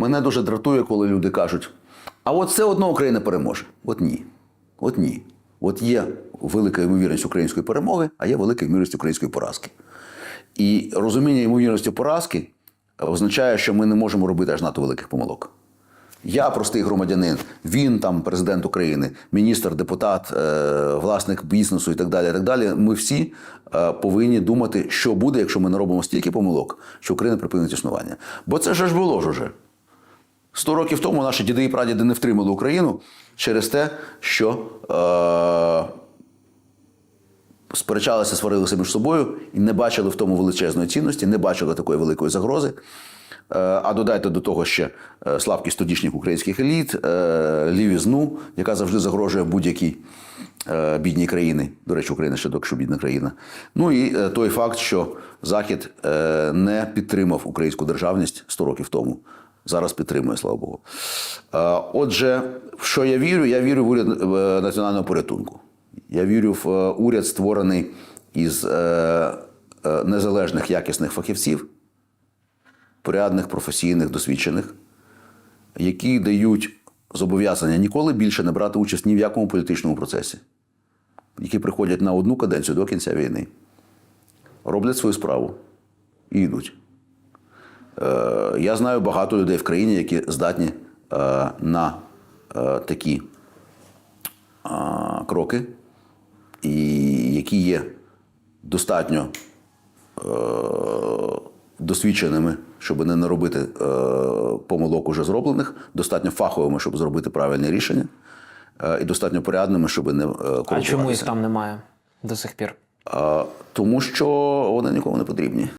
Мене дуже дратує, коли люди кажуть: а от все одно Україна переможе. От ні. От ні. От є велика ймовірність української перемоги, а є велика ймовірність української поразки. І розуміння ймовірності поразки означає, що ми не можемо робити аж надто великих помилок. Я простий громадянин, він там президент України, міністр, депутат, е, власник бізнесу і так далі. і так далі. Ми всі е, повинні думати, що буде, якщо ми не робимо стільки помилок, що Україна припинить існування. Бо це ж ж було ж уже. Сто років тому наші діди і прадіди не втримали Україну через те, що е, сперечалися, сварилися між собою і не бачили в тому величезної цінності, не бачили такої великої загрози. Е, А додайте до того ще е, слабкість тодішніх українських еліт, е, лівізну, яка завжди загрожує будь-якій е, бідній країні. До речі, Україна ще доки що бідна країна. Ну і е, той факт, що Захід е, не підтримав українську державність 100 років тому. Зараз підтримує, слава Богу. Е, Отже, в що я вірю? Я вірю в уряд е, національного порятунку. Я вірю в е, уряд, створений із незалежних якісних фахівців, порядних, професійних, досвідчених, які дають зобов'язання ніколи більше не брати участь ні в якому політичному процесі, які приходять на одну каденцію до кінця війни, роблять свою справу і йдуть. Е, Я знаю багато людей в країні, які здатні е, на е, такі кроки, і які є достатньо досвідченими, щоб не наробити помилок уже зроблених, достатньо фаховими, щоб зробити правильне рішення, і достатньо порядними, щоб не А чому їх там немає до сих пір? Тому що вони нікому не потрібні.